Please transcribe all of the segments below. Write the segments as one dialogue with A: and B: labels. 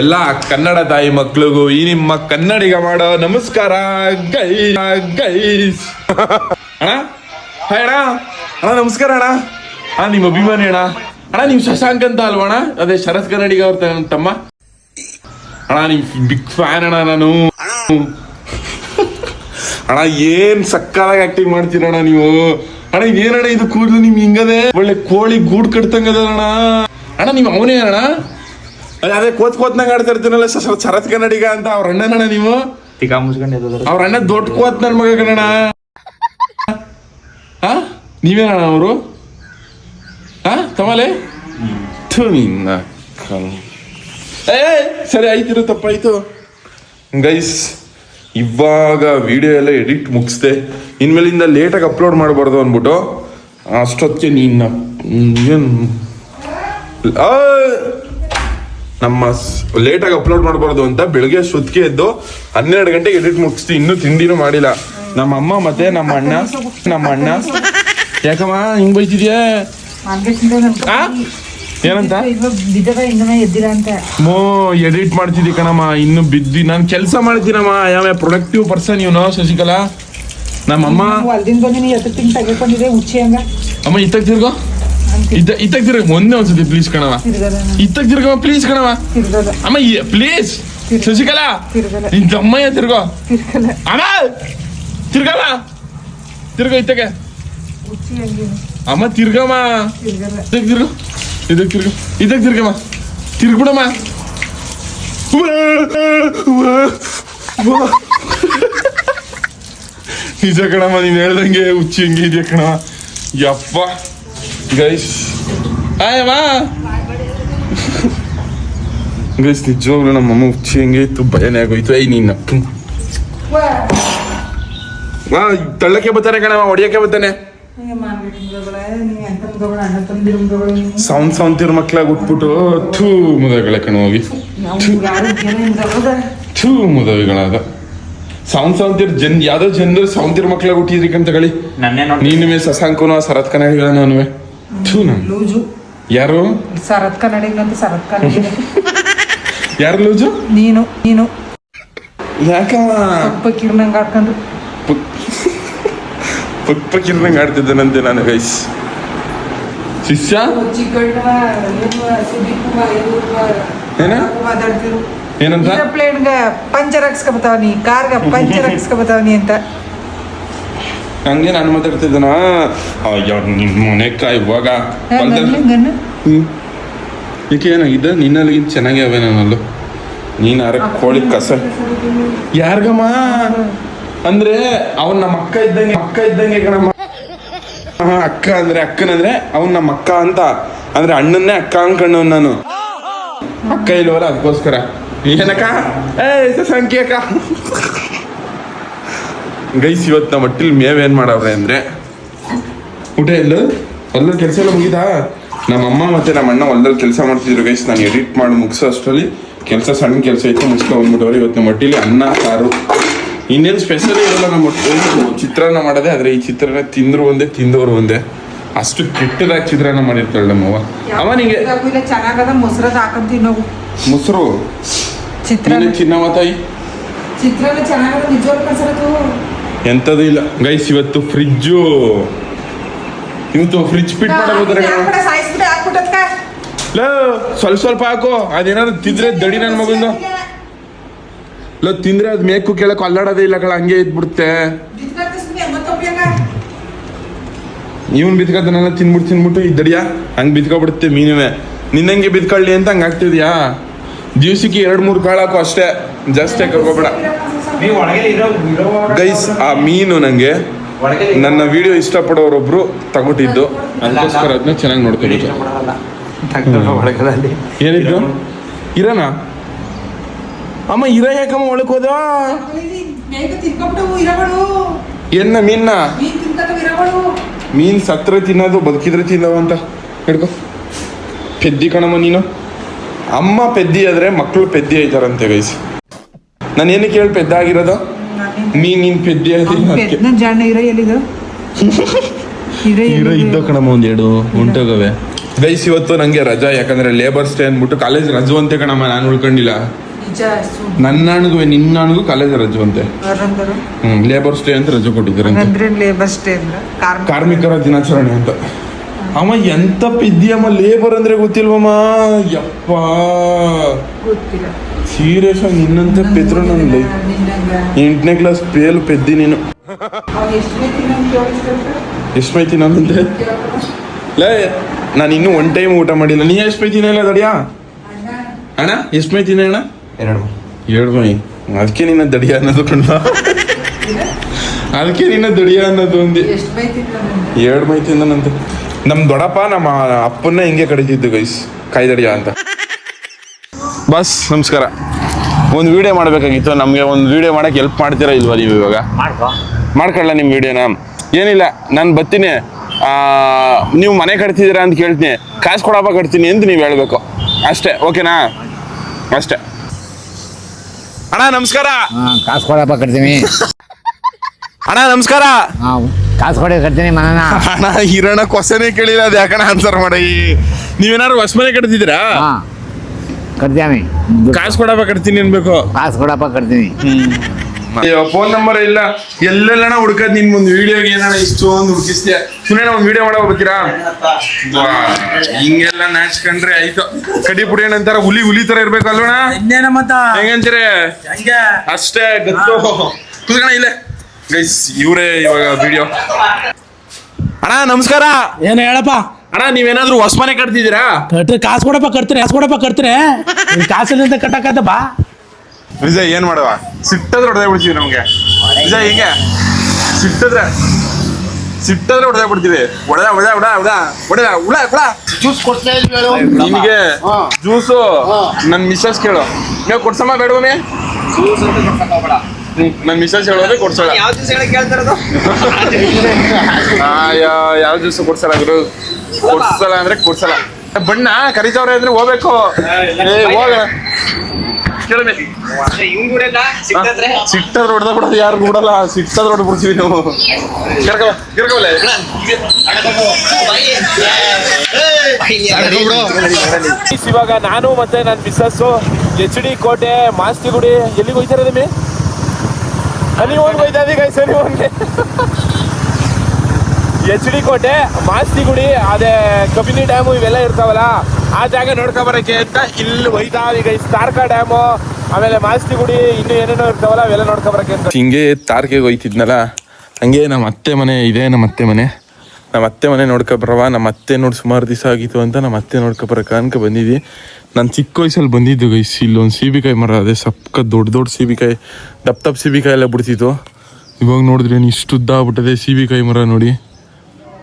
A: ಎಲ್ಲ ಕನ್ನಡ ತಾಯಿ ಮಕ್ಳಿಗೂ, ಈ ನಿಮ್ಮ ಕನ್ನಡಿಗ ಮಾಡೋ ನಮಸ್ಕಾರ, ಗೈ ಗೈಸ್ ಅಣ್ಣ ಅಣ್ಣ. ನಮಸ್ಕಾರ ಅಣ್ಣ. ಅಣ್ಣ, ನಿಮ್ಮ ಅಭಿಮಾನಿ ಅಣ್ಣ. ಅಣ್ಣ, ನೀವು ಶಶಾಂಕ್ ಅಂತ ಅಲ್ವಣ ಅದೇ ಶರತ್ ಕನ್ನಡಿಗ ಅವ್ರ ತಮ್ಮ. ಅಣ್ಣ ನಿಮ್ ಬಿಗ್ ಫ್ಯಾನ್ ಅಣ್ಣ ನಾನು. ಅಣ್ಣ, ಏನ್ ಸಕ್ಕತ್ತಾಗಿ ಆಕ್ಟಿಂಗ್ ಮಾಡ್ತೀರಣ್ಣ ನೀವು? ಅಣ್ಣ ಏನಣ್ಣ ಇದು ಕೂದಲು ನಿಮ್ ಹಿಂಗದೆ? ಒಳ್ಳೆ ಕೋಳಿ ಗೂಡ್ ಕಟ್ತಂಗದ ಅಣ್ಣ. ಅಣ್ಣ, ನೀವು ಅವನೇ ಅಣ್ಣ? ಅದೇ ಕೋತ್ ಕೋತ್ನಾಗ ಆಡ್ತಿರ್ತೀನಲ್ಲ ಶರತ್ ಕನ್ನಡಿಗ ಅಂತ ಅವ್ರ ಅಣ್ಣನಣ್ಣ ನೀವು?
B: ತಿಕಾ ಮುಚ್ಕೊಂಡು
A: ಅವ್ರ ಅಣ್ಣ ದೊಡ್ಡ ಕೋತ್ ನನ್ ಮಗ ಕನ್ನಡ. ಹಾ ನೀವೇನಣ್ಣ ಅವರು? ಹಾ ತಮಲೆ ನಿನ್ನ ಏ, ಸರಿ ಆಯ್ತಿರು ತಪ್ಪಾಯ್ತು ಗೈಸ್ ಇವಾಗ ವಿಡಿಯೋ ಎಲ್ಲ ಎಡಿಟ್ ಮುಗಿಸ್ದೆ. ಇನ್ಮೇಲಿಂದ ಲೇಟಾಗಿ ಅಪ್ಲೋಡ್ ಮಾಡಬಾರ್ದು ಅಂದ್ಬಿಟ್ಟು ಅಷ್ಟೊತ್ತಿಗೆ ನೀನು ಏನು ನಮ್ಮ ಲೇಟಾಗಿ ಅಪ್ಲೋಡ್ ಮಾಡಬಾರ್ದು ಅಂತ ಬೆಳಗ್ಗೆ ಸುತ್ತಿಗೆ ಎದ್ದು ಹನ್ನೆರಡು ಗಂಟೆಗೆ ಎಡಿಟ್ ಮುಗಿಸ್ತಿ ಇನ್ನೂ ತಿಂಡಿನೂ ಮಾಡಿಲ್ಲ. ನಮ್ಮ ಅಮ್ಮ ಮತ್ತೆ ನಮ್ಮ ಅಣ್ಣ ನಮ್ಮ ಅಣ್ಣ. ಯಾಕಮ್ಮ ಹಿಂಗ್ ಬೈತಿದ್ಯಾ? ಏನಂತ? ಮೋ ಎಡಿಟ್ ಮಾಡ್ತಿದ್ದಿ ಕಣಮ್ಮ ಇನ್ನು ಬಿದ್ದಿ. ನಾನು ಕೆಲಸ ಮಾಡ್ತೀನಮ್ಮ ಯಾವ ಪ್ರೊಡಕ್ಟಿವ್ ಪರ್ಸನ್ ಇವನು ಶಶಿಕಲಾ? ನಮ್ಮಮ್ಮ ಅಮ್ಮ. ಇತ್ತಾಗ ತಿರ್ಗೋ? ಇತ್ತಗ್ ತಿರ್ಗ ಒಂದೇ ಒಂದ್ಸತಿ ಪ್ಲೀಸ್ ಕಣವ
C: ತಿರ್ಗದ
A: ತಿರ್ಗವ ತಿರ್ಗೋ ಪ್ಲೀಸ್ ಕಣವ ಅಮ್ಮ ಪ್ಲೀಸ್ ಶಶಿಕಲಾ. ನಿನ್ ತಮ್ಮಯ್ಯ ತಿರ್ಗೋ. ಅಣ್ಣ! ತಿರ್ಗಲ್ಲ. ತಿರ್ಗೋ ಇತ್ತಾಗ ಅಮ್ಮ ತಿರ್ಗಮ್ಮ. ಇದಕ್ ತಿರ್ಗೋ. ಇದಕ್ ತಿರ್ಗೋ. ಇದಕ್ ತಿರ್ಗಮ್ಮ. ತಿರ್ಗ್ಬಿಡಮ್ಮ. ನಿಜ ಕಣಮ್ಮ ನೀನ್ ಹೇಳ್ದಂಗೆ ಹುಚ್ಚಿ ಹಂಗೆ ಇದೆಯಾ ಕಣವ ಯಪ್ಪ. ಗೈಸ್ ಆಯಮ್ಮ ಗೈಸ್ ನಿಜವಾಗ್ಲೂ ನಮ್ಮಮ್ಮ ಹುಚ್ಚಿ ಹಂಗೆ ಇತ್ತು ಭಯನೇ ಆಗೋಯ್ತು ಐ ನೀನ್ ವಾ ತಳ್ಳಕ್ಕೆ ಬರ್ತಾನೆ ಕಣ ಹೊಡಿಯಕ್ಕೆ ಬರ್ತಾನೆ
C: ನೀವು
A: ಸೌಂದ್ ಸೌಂತಿರ್ ಮಕ್ಳಾಗ ಉಟ್ಬಿಟ್ಟು ಥೂ ಮುದಗಳ ಕಣ ಹೋಗಿ. ಥೂ ಮುದವಿಗಳಾದ ಸೌಂದ್ ಸೌಂತಿರ್ ಜನ್ ಯಾವ್ದೋ ಜನರು ಸೌಂತಿರ್ ಮಕ್ಳಾಗ ಹುಟ್ಟಿದ್ರಿ ಕಂತ
B: ಗಳಿ
A: ನೀನುವೆ ಸಸಾಂಕುನು ಶರತ್ ಕನ್ನಡಿಗ ನಾನುವೆ. ಥೂ ನಾನು
C: ಲೂಜು.
A: ಯಾರು?
C: ಶರತ್ ಕನ್ನಡಿಗಂತ ಸರತ್ ಕನ್ನಡಿಗ
A: ಯಾರು ಲೂಜು?
C: ನೀನು ನೀನು.
A: ಯಾಕಮ್ಮ?
C: ಸ್ವಲ್ಪ ಕಿರ್ನಂಗ್ ಆಡ್ಕೊಂಡು
A: ಪಕ್ ಆಡ್ತಿದ್ದಾನಂತೆ ನಾನು ಗೈಸ್ ಶಿಷ್ಯ?
C: ಚಿಕ್ಕಣ್ಣ
A: ಏನ?
C: ಮಾತಾಡ್ತಿರು.
A: ಏನಂತ?
C: ಪ್ಲೇನ್ಗ ಪಂಚರ್ ಹಾಕ್ಸ್ಕೊಬತ್ತಾವ ನೀ ಕಾರ್ಗ ಪಂಚರ್ ಅಂತ.
A: ಹಂಗೆ ನಾನು ಮಾತಾಡ್ತಿದ್ದಾನ? ಅಯ್ಯೋ ನಿಮ್ಮ ಮನೆ ಇವಾಗ. ಹ್ಞೂ. ಏಕೆ ನಿನ್ನಲ್ಲಿಗಿಂತ ಚೆನ್ನಾಗಿ ಅವೆ ನಾನಲ್ಲೂ ನೀನು ಯಾರ ಕೋಳಿ ಕಸ ಯಾರ್ಗಮ್ಮ? ಅಂದ್ರೆ ಅವನ್ ನಮ್ಮ ಅಕ್ಕ ಇದ್ದಂಗೆ ಅಕ್ಕ ಇದ್ದಂಗೆ ಕಣಮ್ಮ. ಹಾ, ಅಕ್ಕ ಅಂದ್ರೆ ಅಕ್ಕನಂದ್ರೆ ಅವನ್ ನಮ್ಮ ಅಕ್ಕ ಅಂತ. ಅಂದ್ರೆ ಅಣ್ಣನ್ನೇ ಅಕ್ಕ ಅನ್ಕೊಂಡು ನಾನು. ಅಕ್ಕ ಇಲ್ವಲ್ಲ ಅದಕ್ಕೋಸ್ಕರ. ಏನಕ್ಕ? ಏ ಸಂಖ್ಯೆ ಅಕ್ಕ. ಗೈಸ್ ಇವತ್ತು ನಮ್ಮ ಹೊಟ್ಟಿಲ್ ಮೇವ್ ಏನು ಮಾಡವ್ರೆ ಅಂದ್ರೆ ಊಟ ಎಲ್ಲ? ಹೊಲದಲ್ಲಿ ಕೆಲಸ ಎಲ್ಲ ಮುಗಿದಾ? ನಮ್ಮ ಅಮ್ಮ ಮತ್ತೆ ನಮ್ಮ ಅಣ್ಣ ಹೊಲದಲ್ಲಿ ಕೆಲಸ ಮಾಡ್ತಿದ್ರು ಗೈಸ್. ನಾನು ಎಡಿಟ್ ಮಾಡಿ ಮುಗಿಸೋ ಅಷ್ಟರಲ್ಲಿ ಕೆಲಸ ಸಣ್ಣ ಕೆಲಸ ಇತ್ತು ಮುಗಿಸ್ಕೊಂಡು ಬಂದ್ಬಿಟ್ಟವ್ರು. ಇವತ್ತು ನಮ್ಮ ಹೊಟ್ಟಿಲಿ ಅನ್ನ ಸಾರು. ಇನ್ನೇನು ಸ್ಪೆಷಲ್ ಇರಲ್ಲ ನಮ್ಮ ಚಿತ್ರಾನ್ನ ಮಾಡದೆ ಆದರೆ ಈ ಚಿತ್ರಾನ್ನ ತಿಂದ್ರು ಒಂದೇ ತಿಂದವರು ಒಂದೇ. ಅಷ್ಟು ಕೆಟ್ಟದಾಗಿ ಚಿತ್ರಾನ್ನ ಮಾಡಿರ್ತಾಳೆ ನಮ್ಮವ್ವ ಅವ ನಿಂಗೆ
C: ಇಲ್ಲ ಚೆನ್ನಾಗದ ಮೊಸರದ ಹಾಕೊಂಡ್ ತಿನ್ನೋವು
A: ಮೊಸರು?
C: ಚಿತ್ರಾನ್ನ.
A: ನೀನೇ ಚಿನ್ನವ ತಾಯಿ
C: ಚಿತ್ರಾನ್ನ ಚೆನ್ನಾಗದ ನಿಜವಾಗ್ಲೂ
A: ಎಂಥದ್ದು ಇಲ್ಲ. ಗೈಸ್ ಇವತ್ತು ಫ್ರಿಜ್ಜು. ಇವತ್ತು ಫ್ರಿಜ್ ಫಿಟ್ ಮಾಡಬಹುದು ಸ್ವಲ್ಪ ಸ್ವಲ್ಪ ಹಾಕು. ಅದೇನಾದ್ರು ತಿಂದ್ರೆ ದಡಿ ನನ್ನ ಮಗಂದು. ಲೋ ತಿಂದ್ರೆ ಅದ್ ಮೇಕು ಕೇಳಕ್ ಅಲ್ಲಾಡೋದೇ ಇಲ್ಲ ಕಳ ಹಂಗೆ ಇದ್ಬಿಡುತ್ತೆ. ಇವನ್ ಬಿತ್ಕದನ್ನೆಲ್ಲ ತಿನ್ಬಿಟ್ಟು ತಿನ್ಬಿಟ್ಟು ಈ ದಡಿಯ ಹಂಗ್ ಬಿತ್ಕೊಬಿಡುತ್ತೆ ಮೀನುವೆ. ನಿನ್ನಂಗೆ ಬಿತ್ಕೊಳ್ಳಿ ಅಂತ ಹಂಗ ಆಗ್ತಿದ್ಯಾ? ದಿವ್ಸಕ್ಕೆ ಎರಡ್ ಮೂರು ಕಾಳು ಹಾಕು ಅಷ್ಟೇ. ಜಾಸ್ತಿ ಹಾಕೋಬೇಡ. ಗೈಸ್ ಆ ಮೀನು ನಂಗೆ ನನ್ನ ವಿಡಿಯೋ ಇಷ್ಟಪಡೋರೊಬ್ರು ತಗೊಟ್ಟಿದ್ದು ಅದಕ್ಕೋಸ್ಕರ ಅದನ್ನ ಚೆನ್ನಾಗಿ ನೋಡ್ಕೋಬೇಕು.
B: ಏನಿದ್ರು
A: ಏನಿದ್ದು ಇರನ? ಅಮ್ಮ ಇರ ಯಾಕಮ್ಮ ಒಳಕ್ ಹೋದ? ಎನ್ನ ಮೀನ್ನ
C: ಮೀನ್
A: ಸತ್ರ ತಿನ್ನೋದು ಬದುಕಿದ್ರೆ ತಿನ್ನವ ಅಂತ. ಹಿಡ್ಕೊ. ಪೆದ್ದಿ ಕಣಮ್ಮ ನೀನು. ಅಮ್ಮ ಪೆದ್ದಿ ಆದ್ರೆ ಮಕ್ಕಳು ಪೆದ್ದಿ ಆಯ್ತಾರಂತೆ ಗೈಸ್. ನಾನು ಏನಕ್ಕೆ ಹೇಳಿ ಪೆದ್ದಾಗಿರೋದು? ಆಗಿರೋದು ಮೀನ್ ನೀನ್ ಪೆದ್ದ
C: ಜಾಣ ಇರ ಎಲ್ಲಿದು? ಇರ
A: ಇರ ಇದ್ದ ಕಣಮ್ಮ ಒಂದೆರಡು ಉಂಟೋಗವೆ. ಗೈಸ್ ಇವತ್ತು ನಂಗೆ ರಜಾ ಯಾಕಂದ್ರೆ ಲೇಬರ್ ಸ್ಟೇ ಅಂದ್ಬಿಟ್ಟು ಕಾಲೇಜ್ ರಜು ಅಂತೆ ಕಣಮ್ಮ ನಾನು ಉಳ್ಕೊಂಡಿಲ್ಲ.
C: ನಿಜ
A: ನನ್ನ ಅಣ್ಣಗೂ ನಿನ್ನ ಅಣಗು ಕಾಲೇಜ್ ರಜು ಅಂತೆ ಲೇಬರ್ ಲೇಬರ್ಸ್ ಡೇ ಅಂತ ರಜೆ ಕೊಟ್ಟಿದ್ದಾರೆ
C: ಸ್ಟೇ
A: ಕಾರ್ಮಿಕರ ದಿನಾಚರಣೆ ಅಂತ. ಅಮ್ಮ ಎಂತ ಪಿದ್ಯಮ್ಮ ಲೇಬರ್ ಅಂದ್ರೆ ಗೊತ್ತಿಲ್ವಮ್ಮ? ಯಪ್ಪ.
C: ಗೊತ್ತಿಲ್ಲ.
A: ಸೀರಿಯಸ್ ಆಗಿ ನಿನ್ನಂತೆ ಪೆದ್ರು ನನ್ನ ಲೈಫ್ ಎಂಟನೇ ಕ್ಲಾಸ್ ಪೇಲ್ ಪೆದ್ದಿ ನೀನು.
C: ಎಷ್ಟು
A: ನನ್ನಂತೆ ಲೇ ನಾನು ಇನ್ನೂ ಒನ್ ಟೈಮ್ ಊಟ ಮಾಡಿಲ್ಲ. ನೀ ಎಷ್ಟು ಮೈತಿನ ಇಲ್ಲ ದಡಿಯಾ? ಅಣ್ಣ. ಎಷ್ಟು ಮೈತಿನ ಅಣ್ಣ?
B: ಎರಡು.
A: ಎರಡು ಮೈ ಅದಕ್ಕೆ ನಿನ್ನ ದಡಿಯ ಅನ್ನೋದು ಕಣ್ಣ ಅದಕ್ಕೆ ನಿನ್ನ ದಡಿಯ ಅನ್ನೋದು ಒಂದು? ಎರಡು ಮೈ ತಿಂದನಂತೆ ನಮ್ಮ ದೊಡ್ಡಪ್ಪ ನಮ್ಮ ಅಪ್ಪನ್ನ ಹಿಂಗೆ ಕಡಿತಿದ್ದು ಗೈಸ್ ಕಾಯ್ದಡಿಯ ಅಂತ. ಬಸ್ ನಮಸ್ಕಾರ. ಒಂದು ವಿಡಿಯೋ ಮಾಡಬೇಕಾಗಿತ್ತು. ನಮಗೆ ಒಂದು ವಿಡಿಯೋ ಮಾಡಕ್ಕೆ ಹೆಲ್ಪ್ ಮಾಡ್ತೀರಾ ಇಲ್ವಾ ನೀವು ಇವಾಗ?
B: ಮಾಡ್ಕೊ.
A: ಮಾಡ್ಕೊಳ್ಳ ನಿಮ್ಮ ವಿಡಿಯೋನ ಏನಿಲ್ಲ ನಾನು ಬರ್ತೀನಿ. ಆ, ನೀವು ಮನೆ ಕಟ್ತಿದ್ದೀರಾ ಅಂತ ಕೇಳ್ತೀನಿ. ಕಾಸು ಕೊಡಪ್ಪ ಕಟ್ತೀನಿ ಅಂತ ನೀವು ಹೇಳ್ಬೇಕು. ಅಷ್ಟೇ ಓಕೆನಾ? ಅಷ್ಟೇ. ಅಣ್ಣ ನಮಸ್ಕಾರ.
D: ಕಾಸ್ ಕೊಡಪ್ಪ ಕಟ್ತೀನಿ.
A: ಅಣ್ಣ ನಮಸ್ಕಾರ.
D: ಹಾ ಕಾಸು ಕೊಡಿ ಕಟ್ತೀನಿ ಮನನ?
A: ಅಣ್ಣ ಹಿರಣ್ಣ ಕ್ವಶನೇ ಕೇಳಿಲ್ಲ ಅದು ಯಾಕಣ ಆನ್ಸರ್ ಮಾಡಿ? ನೀವೇನಾದ್ರು ಹೊಸ ಮನೆ ಕಟ್ತಿದ್ದೀರಾ?
D: ಹಾ. ಕಟ್ತೀನಿ
A: ಕಾಸು ಕೊಡಪ್ಪ ಕಟ್ತೀನಿ ಅನ್ಬೇಕು.
D: ಕಾಸು ಕೊಡಪ್ಪ ಕಟ್ತೀನಿ.
A: ಅಯ್ಯೋ ಫೋನ್ ನಂಬರ್ ಇಲ್ಲ. ಎಲ್ಲೆಲ್ಲಣ ಹುಡ್ಕದ್ ನಿನ್ ಮುಂದ್? ವಿಡಿಯೋಗೆ ಏನಣ್ಣ ಇಷ್ಟೊಂದು ಹುಡುಕಿಸ್ತೀಯ ಸುಮ್ಮನೆ ಒಂದ್ ವಿಡಿಯೋ ಮಾಡೋ ಬರ್ತೀರಾ ಹಿಂಗೆಲ್ಲ ನಾಚ್ಕಂಡ್ರೆ ಆಯ್ತು. ಕಡಿ ಪುಡಿ ಏನಂತಾರ ಹುಲಿ ಹುಲಿ ತರ ಇರ್ಬೇಕಲ್ವಣ
B: ಇನ್ನೇನ ಮತ್ತ
A: ಹೆಂಗಂತೀರಿ? ಅಷ್ಟೇ ಗೊತ್ತು. ಕುತ್ಕಣ ಇಲ್ಲೇ. ಗೈಸ್ ಇವರೇ ಇವಾಗ ವಿಡಿಯೋ ಅಣ್ಣ ನಮಸ್ಕಾರ.
E: ಏನ್ ಹೇಳಪ್ಪ?
A: ಅಣ್ಣ ನೀವೇನಾದ್ರೂ ಹೊಸ ಮನೆ ಕಟ್ತಿದ್ದೀರಾ?
E: ಕಟ್ರಿ ಕಾಸು ಕೊಡಪ್ಪ ಕಟ್ತೀನಿ ಕಾಸು ಕೊಡಪ್ಪ ಕಟ್ತೀನಿ ನಿನ್ ಕಾಸಿನಿಂದ ಕಟ್ಟಕತ್ತ ಬಾ.
A: ವಿಜಯ್ ಏನ್ ಮಾಡುವ? ಸಿಟ್ಟದ್ರೆ ಹೊಡೆದೇ ಬಿಡ್ತೀವಿ ನಮ್ಗೆ. ವಿಜಯ್ ಹಿಂಗೆ? ಸಿಟ್ಟದ್ರೆ ಸಿಟ್ಟದ್ರೆ ಹೊಡೆದೇ ಬಿಡ್ತೀವಿ. ಹೊಡೆದ ಹೊಡೆದ ಹೊಡ ಹೊಡ ಹೊಡೆದ ಹುಳ ಹುಳ
D: ಜ್ಯೂಸ್ ಕೊಡ್ತಾ
A: ನಿನಗೆ ಜ್ಯೂಸು ನನ್ನ ಮಿಸ್ಸಸ್ ಕೇಳು. ನೀವು ಕೊಡ್ಸಮ್ಮ ಬೇಡವೇ ನನ್ ಮಿಸಸ್ ಹೇಳೋದೇ ಕೊಡ್ಸೋಣ
B: ಯಾವ ಕೇಳ್ತಾರದು
A: ಅಯ್ಯೋ ಯಾವ ಜ್ಯೂಸ್ ಕೊಡ್ಸಲ್ಲ ಗುರು? ಕೊಡ್ಸಲ್ಲ ಅಂದ್ರೆ ಕೊಡ್ಸಲ್ಲ. ಬಣ್ಣ ಕರಿತವ್ರೆ ಅಂದ್ರೆ ಹೋಗ್ಬೇಕು. ಏ ಹೋಗ. ಹೊಡೆದ ಬಿಡೋದು ಯಾರು ಬಿಡಲ್ಲ ಸಿಟ್ಟದ್ರೆ ಹೊಡೆದ್ಬಿಡ್ತೀವಿ ನಾವು. ಕೆರ್ಕವ ಕೆರ್ಕವಲ್ಲ
F: ಇವಾಗ ನಾನು ಮತ್ತೆ ನನ್ನ ಮಿಸ್ಸಸ್ ಎಚ್ ಡಿ ಕೋಟೆ ಮಾಸ್ತಿಗುಡಿ ಎಲ್ಲಿಗೆ ಹೋಗ್ತಾರೆ ಇರೋದು ಹೋಯ್ತಾ ಇದೀಗ ಸರಿ ಹೋಗಿ ಎಚ್ ಡಿ ಕೋಟೆ ಮಾಸ್ತಿಗುಡಿ, ಅದೇ ಕಬಿನಿ ಡ್ಯಾಮು ಇವೆಲ್ಲ ಇರ್ತಾವಲ್ಲ, ಆ ಜಾಗ ನೋಡ್ಕೊ ಬರಕ್ಕೆ ಅಂತ ಇಲ್ಲಿ ಹೋಯ್ತಾ ಈಗ ತಾರ್ಕಾ ಡ್ಯಾಮು ಆಮೇಲೆ ಮಾಸ್ತಿಗುಡಿ, ಇನ್ನು ಏನೇನೋ ಇರ್ತಾವಲ್ಲ, ಅವೆಲ್ಲ ನೋಡ್ಕೊ ಬರಕ್ಕೆ ಅಂತ.
A: ಹಿಂಗೆ ತಾರ್ಕೆಗೆ ಹೋಯ್ತಿದ್ನಲ್ಲ, ಹಂಗೆ ನಮ್ಮ ಅತ್ತೆ ಮನೆ, ಇದೆ ನಮ್ಮ ಅತ್ತೆ ಮನೆ. ನಮ್ಮ ಅತ್ತೆ ಮನೆ ನೋಡ್ಕೊ ಬರವ ನಮ್ಮ ಅತ್ತೆ ನೋಡಿ ಸುಮಾರು ದಿವಸ ಆಗಿತ್ತು ಅಂತ ನಮ್ಮ ಅತ್ತೆ ನೋಡ್ಕೊ ಬರಕ ಅನ್ಕ ಬಂದಿದ್ವಿ ನಾನು ಚಿಕ್ಕ ವಯಸ್ಸಲ್ಲಿ ಬಂದಿದ್ದು ಗೈಸ್. ಇಲ್ಲೊಂದು ಸೀಬಿಕಾಯಿ ಮರ, ಅದೇ ಸಪ್ಕ ದೊಡ್ಡ ದೊಡ್ಡ ಸೀಬಿಕಾಯಿ ದಪ್ಪ ದಪ್ಪ ಸೀಬಿಕಾಯಿ ಎಲ್ಲ ಬಿಡ್ತಿತ್ತು. ಇವಾಗ ನೋಡಿದ್ರೆ ಇಷ್ಟು ಉದ್ದ ಆಗ್ಬಿಟ್ಟದೆ ಸೀಬಿಕಾಯಿ ಮರ ನೋಡಿ.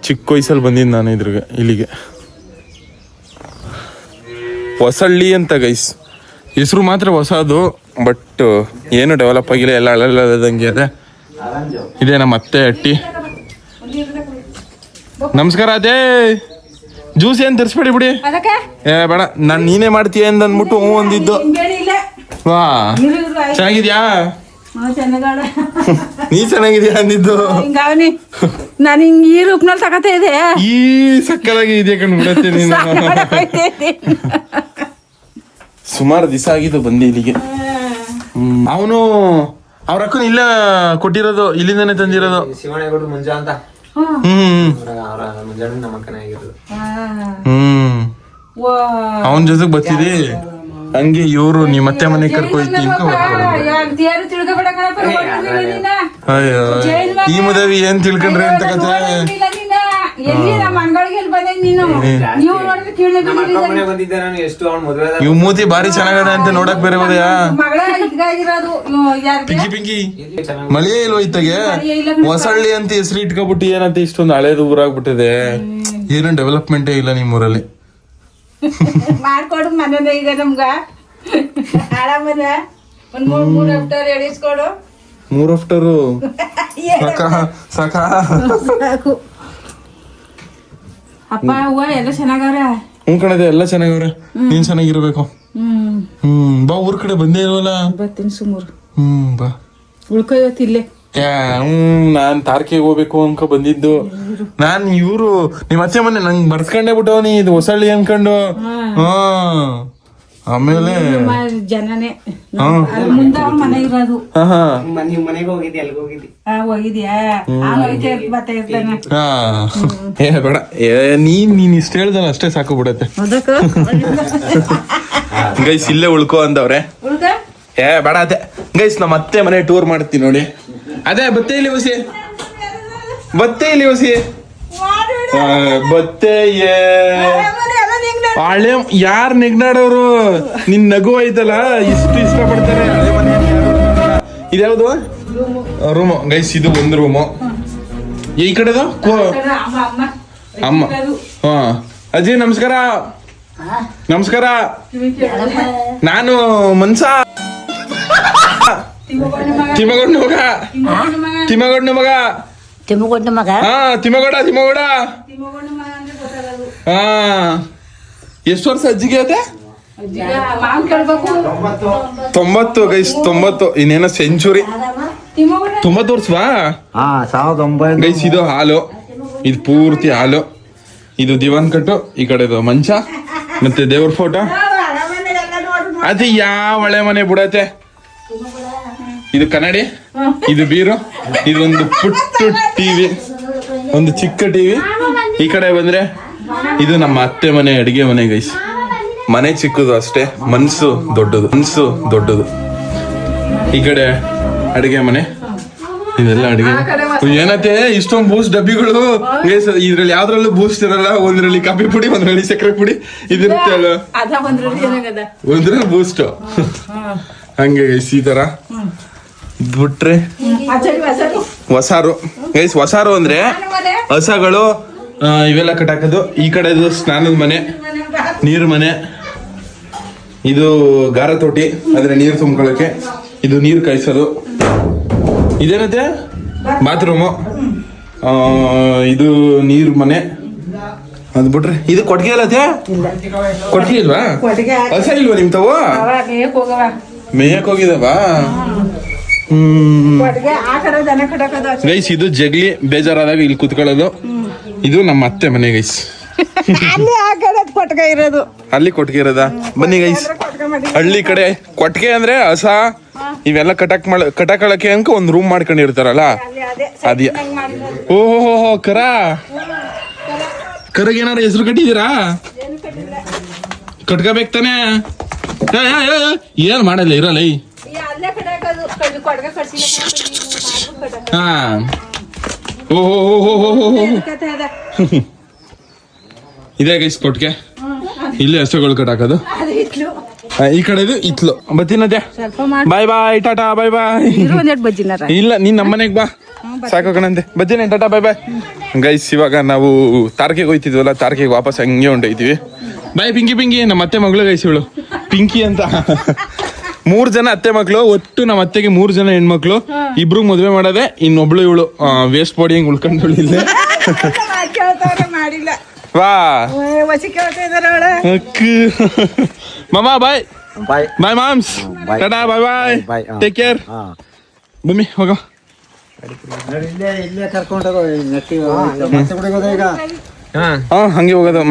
A: ಚಿಕ್ಕ ವಯಸ್ಸಲ್ಲಿ ಬಂದಿದ್ದು ನಾನು ಇದ್ರಿಗೆ, ಇಲ್ಲಿಗೆ. ಹೊಸಳ್ಳಿ ಅಂತ ಗೈಸ್. ಹೆಸರು ಮಾತ್ರ ಹೊಸದು, ಬಟ್ ಏನು ಡೆವಲಪ್ ಆಗಿಲ್ಲ, ಎಲ್ಲ ಅಳಲ್ಲದಂಗೆ ಇದೆ. ಇದೆ ನಮ್ಮ ಅತ್ತೆ ಅಟ್ಟಿ. ನಮಸ್ಕಾರ ಅದೇ. ಜ್ಯೂಸ್ ಏನ್ ತರಿಸ್ಬೇಡಿ ಬಿಡಿ.
G: ಅದಕ್ಕೆ?
A: ಏ ಬೇಡ. ನಾನು ನೀನೇ ಮಾಡ್ತೀಯ ಅಂತ ಅಂದ್ಬಿಟ್ಟು ಹ್ಞೂ ಅಂದಿದ್ದು. ವಾ ಚೆನ್ನಾಗಿದ್ಯಾ? ನೀ ಚೆನ್ನಾಗಿದ್ಯಾ ಅಂದಿದ್ದು?
G: ಹಿಂಗಾವನಿ ನಾನು ಹಿಂಗ್ ಈ ರೂಪ್ನಲ್ಲಿ ತಗತಾ ಇದೆ
A: ಈ ಸಕ್ಕದಾಗಿ ಇದೆ ಕಣ್ ಬಿಡತ್ತೆ ನೀನು. ಸುಮಾರು ದಿವಸ ಆಗಿದ್ದು ಬಂದೆ ಇಲ್ಲಿಗೆ. ಅವನು ಅವ್ರ ಅಕ್ಕನ ಇಲ್ಲ ಕೊಟ್ಟಿರೋದು ಇಲ್ಲಿಂದಾನೆ ತಂದಿರೋದು.
B: ಶಿವಣ್ಣ ಮುಂಜಾ ಅಂತ.
A: ಹ್ಮ್. ಹ್ಮ್. ಅವನ ಜೊತೆಗೆ ಬರ್ತಿದಿ ಹಂಗೆ ಇವರು ನಿಮ್ಮ ಮತ್ತೆ ಮನೆ ಕರ್ಕೊಯ್ತಿ ಬರ್ತಾರೆ. ಅಯ್ಯೋ ಈ ಮದುವೆ ಏನ್ ತಿಳ್ಕೊಂಡ್ರೆ ಅಂತ ಕತೆ? ಇವ್ ಮೂತಿ ಬಾರಿ ಚೆನ್ನಾಗದ ಅಂತ ನೋಡಕ್ ಬೇರೆ ಹೋದಯಾ ಪಿಂಕಿ ಪಿಂಕಿ.
B: ಚೆನ್ನಾಗಿ
A: ಮಳೆ ಇಲ್ವ ಇತ್ತಾಗೆ? ಹೊಸಳ್ಳಿ ಅಂತ ಹೆಸರು ಇಟ್ಕೊಬಿಟ್ಟು ಏನಂತ ಇಷ್ಟೊಂದು ಹಳೇದು ಊರಾಗ್ಬಿಟ್ಟಿದೆ. ಏನು ಡೆವಲಪ್ಮೆಂಟೇ ಇಲ್ಲ ನಿಮ್ಮ ಊರಲ್ಲಿ
G: ಮಾಡ್ಕೊಡು ಮನೇನ ಈಗ ನಮ್ಗ. ಆರಾಮದ? ಒಂದ್ ಮೂರ್ ಮೂರ್ ಹಪ್ತಾರ ಎಡಿಸ್ಕೊಡು
A: ಮೂರ್ ಆಫ್ಟರು ಸಾಕ? ಸಾಕು.
G: ಅಪ್ಪ ಅವ್ವ ಎಲ್ಲ ಚೆನ್ನಾಗವ್ರ?
A: ಹ್ಞೂ ಕಣದೆ ಎಲ್ಲ ಚೆನ್ನಾಗವ್ರೆ. ನೀನ್ ಚೆನ್ನಾಗಿರ್ಬೇಕು.
G: ಹ್ಮ್
A: ಹ್ಮ್ ಬಾ ಊರ್ ಕಡೆ ಬಂದೇ ಇಲ್ವಲ್ಲ?
G: ಬರ್ತೀನಿ ಸುಮೂರು
A: ಹ್ಮ್ ಬಾ.
G: ಉಳ್ಕೊ ಇವತ್ತು ಇಲ್ಲೇ.
A: ಹ್ಮ್ ನಾನ್ ತಾರ್ಕಿಗೆ ಹೋಗ್ಬೇಕು ಅನ್ಕೊ ಬಂದಿದ್ದು. ನಾನ್ ಇವ್ರು ನಿಮ್ಮ ಅತ್ತೆ ಮನೆ ನಂಗ್ ಬರ್ಸ್ಕೊಂಡೇ ಬಿಟ್ಟವನಿ ಇದು ಹೊಸಳ್ಳಿ ಅನ್ಕೊಂಡು. ಹಾ. ಆಮೇಲೆ
G: ನಮ್ಮ ಜನನೇ. ಮುಂದೆ ಅವ್ರ ಮನೆ ಇರೋದು.
A: ಹಾ ಹಾ.
B: ನೀವ್ ಮನೆಗೆ ಹೋಗಿದ್ದಿ ಅಲ್ಲಿಗೆ ಹೋಗಿದ್ದಿ?
G: ಹೋಗಿದ್ಯಾ? ಆ ಹೋಯ್ತಾ ಇರ್ತ ಬರ್ತಾ ಇರ್ತಾನೆ
A: ಹಾ. ಏ ಬೇಡ. ಏ ನೀನ್ ನೀನ್ ಇಷ್ಟ ಹೇಳ್ದಲ್ಲ ಅಷ್ಟೇ ಸಾಕು ಬಿಡತ್ತೆ. ಗೈಸ್ ಇಲ್ಲೇ ಉಳ್ಕೋ ಅಂದವ್ರೆ.
G: ಉಳ್ಕ?
A: ಏ ಬೇಡ ಅದೇ. ಗೈಸ್ ನಮ್ಮ ಅತ್ತೆ ಮನೆ ಟೂರ್ ಮಾಡ್ತೀನಿ ನೋಡಿ. ಅದೇ ಬತ್ತೆ ಇಲ್ಲಿ ಹೊಸಿ ಬತ್ತೆ ಇಲ್ಲಿ ಹೊಸಿ ಬತ್ತೆ ಏ. ಹಳೆ ಯಾರ್ ನೆಗ್ನಾಡೋರು? ನಿನ್ ನಗು ಐತಲ್ಲ ಇಷ್ಟು ಇಷ್ಟಪಡ್ತಾರೆ. ಹಳೆ ಮನೆ ಇದ್ಯಾವುದು? ರೂಮು. ಗೈಸ್ ಇದು ಒಂದು ರೂಮು. ಈ ಕಡೆದು? ಕೋ
G: ಅಮ್ಮ ಅಮ್ಮ.
A: ಅಮ್ಮ. ಹಾ. ಅಜ್ಜಿ ನಮಸ್ಕಾರ. ನಮಸ್ಕಾರ. ನಾನು ಮನ್ಸ. ತಿಮ್ಮಗೊಂಡ ಮಗ. ತಿಮ್ಮಗೊಂಡ ಮಗ.
H: ತಿಮ್ಮಗೊಂಡ ಮಗ.
A: ಹಾ ತಿಮ್ಮಗೌಡ ತಿಮ್ಮಗೌಡ. ಹಾ. ಎಷ್ಟು ವರ್ಷ ಅಜ್ಜಿಗೆ ಅದೇ? ತೊಂಬತ್ತು ಗೈಸ್ ತೊಂಬತ್ತು. ಇನ್ನೇನೋ ಸೆಂಚುರಿ ತೊಂಬತ್ತು ವರ್ಷವಾ?
D: ಹಾ ಸಾವಿರದ ಒಂಬೈನೂರ
A: ಗೈಸ್ ಇದು ಹಾಲು. ಇದು ಪೂರ್ತಿ ಹಾಲು. ಇದು ದಿವಾನ್ ಕಟ್ಟು ಈ ಕಡೆದು ಮಂಚ ಮತ್ತೆ ದೇವ್ರ ಫೋಟೋ ಅದು ಯಾವ ಹಳೆ ಮನೆ ಬಿಡತ್ತೆ? ಇದು ಕನ್ನಡಿ ಇದು ಬೀರು ಇದೊಂದು ಪುಟ್ಟು ಟಿವಿ ಒಂದು ಚಿಕ್ಕ ಟಿವಿ ಈ ಕಡೆ ಬಂದ್ರೆ ಇದು ನಮ್ಮ ಅತ್ತೆ ಮನೆ ಅಡಿಗೆ ಮನೆ ಗೈಸ್ ಮನೆ ಚಿಕ್ಕದು ಅಷ್ಟೇ ಮನ್ಸು ದೊಡ್ಡದು ಮನ್ಸು ದೊಡ್ಡದು. ಈ ಕಡೆ ಅಡಿಗೆ ಮನೆ ಇದೆಲ್ಲ ಅಡಿಗೆ ಏನತ್ತೆ? ಇಷ್ಟೊಂದು ಬೂಸ್ಟ್ ಡಬ್ಬಿಗಳು. ಗೈಸ್ ಇದ್ರಲ್ಲಿ ಯಾವ್ದ್ರಲ್ಲೂ ಬೂಸ್ಟ್ ಇರಲ್ಲ. ಒಂದ್ರಲ್ಲಿ ಕಾಫಿ ಪುಡಿ ಒಂದ್ರಲ್ಲಿ ಸಕ್ಕರೆ ಪುಡಿ. ಇದಿರುತ್ತೆ
G: ಒಂದ್ರಲ್ಲಿ
A: ಬೂಸ್ಟ್ ಹಂಗೆ ಗೈಸ್ ಈ ತರ. ಬಿಟ್ರೆ ಹೊಸಾರು. ಗೈಸ್ ಹೊಸಾರು ಅಂದ್ರೆ ಹಸಗಳು ಇವೆಲ್ಲ ಕಟ್ಟಾಕೋದು ಈ ಕಡೆದು ಸ್ನಾನದ ಮನೆ ನೀರು ಮನೆ ಇದು ಗಾರ ತೋಟಿ ಅಂದ್ರೆ ನೀರು ತುಂಬ್ಕೊಳ್ಳೋಕೆ ಇದು ನೀರು ಕಾಯಿಸೋದು. ಇದೇನತ್ತೆ ಬಾತ್ರೂಮು. ಇದು ನೀರು ಮನೆ. ಅದು ಬಿಟ್ರೆ ಇದು ಕೊಟ್ಟಿಗೆ ಅಲ್ಲತ್ತೆ ಕೊಟ್ಟಿಗೆ ಇಲ್ವಾ? ಹಸ ಇಲ್ವಾ ನಿಮ್ ತವ? ಮೇಯಕ್ ಹೋಗಿದವ? ಗೈಸ್ ಇದು ಜಗ್ಲಿ ಬೇಜಾರಾದಾಗ ಇಲ್ಲಿ ಕುತ್ಕೊಳ್ಳೋದು. ಇದು ನಮ್ಮ ಅತ್ತೆ ಮನೆ ಗೈಸ್
C: ಅಲ್ಲಿ ಆ ಕಡೆ ಕೊಟ್ಟಿಗೆ ಇರೋದು.
A: ಅಲ್ಲಿ ಕೊಟ್ಟಿಗೆ ಇರೋದ? ಬನ್ನಿ ಗೈಸ್ ಹಳ್ಳಿ ಕಡೆ ಕೊಟ್ಟಿಗೆ ಅಂದ್ರೆ ಹಸ ಇವೆಲ್ಲ ಕಟಕ್ ಮಾಡ ಕಟಕಳಕ್ಕೆ ಅಂಕ ಒಂದ್ ರೂಮ್ ಮಾಡ್ಕೊಂಡಿರ್ತಾರಲ್ಲ?
C: ಅದೇ
A: ಅದ್ಯಾ ಓಹೋ ಕರ. ಕರಗ್ ಏನಾರ ಹೆಸರು ಕಟ್ಟಿದೀರಾ ಕಟ್ಕೋಬೇಕು ತಾನೇ. ಏನ್ ಮಾಡಲ್ಲ ಇರಲ್ಲ ಹಾ. ಇದೇ ಗೈಸ್ ಕೊಟ್ಗೆ ಇಲ್ಲಿ ಹಸುಗಳು
G: ಕಟ್
A: ಹಾಕೋದು? ಈ ಕಡೆದು ಇತ್ಲು ಬತ್ತಿನದ್ಯ ಬಾಯ್ ಬಾಯ್ ಟಾಟಾ ಬಾಯ್ ಬಾಯ್ ಇಲ್ಲ ನೀನ್ ನಮ್ಮ ಮನೆಗ್ ಬಾ. ಸಾಕು ಕಣಂತೆ ಬತ್ತೀನಿ ಟಾಟಾ ಬಾಯ್ ಬಾಯ್ ಗೈಸ್ ಇವಾಗ ನಾವು ತಾರ್ಕೆಗೆ ಹೋಯ್ತಿದ್ವಲ್ಲ ತಾರ್ಕೆಗೆ ವಾಪಸ್ ಹಂಗೆ ಹೊಂಟೈತಿವಿ ಬಾಯ್ ಪಿಂಕಿ ಪಿಂಕಿ. ನಮ್ಮ ಮತ್ತೆ ಮಗಳು ಗೈಸ್ ಇವಳು. ಪಿಂಕಿ ಅಂತ. ಮೂರ್ ಜನ ಅತ್ತೆ ಮಕ್ಳು ಒಟ್ಟು ನಮ್ಮ ಅತ್ತೆಗೆ ಮೂರ್ ಜನ ಹೆಣ್ಮಕ್ಳು. ಇಬ್ರು ಮದ್ವೆ ಮಾಡದೆ ಇನ್ನೊಬ್ಳು ಇವಳು ವೇಸ್ಟ್ ಬಾಡಿ ಹಿಂಗ್
C: ಉಳ್ಕೊಂಡಿಲ್ಲ
A: ವಾ. ಮಾಮ bye.
D: Bye.
A: Bye moms. Tata bye bye. Take care ಬಮ್ಮಿ ಹೋಗೋ.
D: ಇಲ್ಲೇ ಇಲ್ಲೇ
B: ಹಾ.
A: ಹಂಗೆ ಹೋಗೋದು.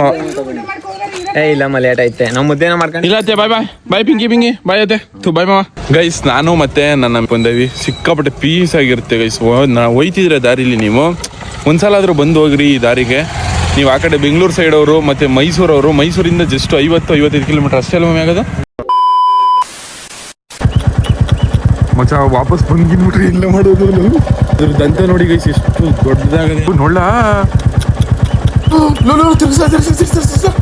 B: ಏ ಇಲ್ಲ ಲೇಟ್ ಐತೆ. ನಾವು ಮುದ್ದೇನ ಮಾಡ್ಕೊಂಡು
A: ಇಲ್ಲ ಅತ್ತೆ ಬಾಯ್ ಬಾಯ್ ಬಾಯ್ ಪಿಂಕಿ ಪಿಂಕಿ ಬಾಯ್ ಅತ್ತೆ. ತು ಬಾಯ್ ಮಾವ. ಗೈಸ್ ನಾನು ಮತ್ತೆ ನನ್ನ ಬಂದೇವಿ. ಸಿಕ್ಕಾಪಟ್ಟೆ ಪೀಸ್ ಆಗಿರುತ್ತೆ ಗೈಸ್ ನಾ ಹೋಯ್ತಿದ್ರೆ ದಾರಿಲಿ ನೀವು. ಒಂದ್ಸಲ ಆದ್ರೂ ಬಂದು ಹೋಗ್ರಿ ಈ ದಾರಿಗೆ. ನೀವು ಆ ಕಡೆ ಬೆಂಗಳೂರು ಸೈಡ್ ಅವರು ಮತ್ತೆ ಮೈಸೂರವರು ಮೈಸೂರಿಂದ ಜಸ್ಟ್ ಐವತ್ತು ಐವತ್ತೈದು ಕಿಲೋಮೀಟರ್ ಅಷ್ಟೇ ಅಲ್ವ ಆಗೋದು ಮಚ್ಚ ವಾಪಸ್ ಬಂದ್ಬಿಟ್ರಿ ಇಲ್ಲ ಮಾಡೋದು ದಂತ ನೋಡಿ ಗೈಸ್ ಎಷ್ಟು ದೊಡ್ಡದಾಗದೆ. ನೋಡ್ಲಾ? Lan lan tırmızlar tırmızlar tırmızlar tırmızlar.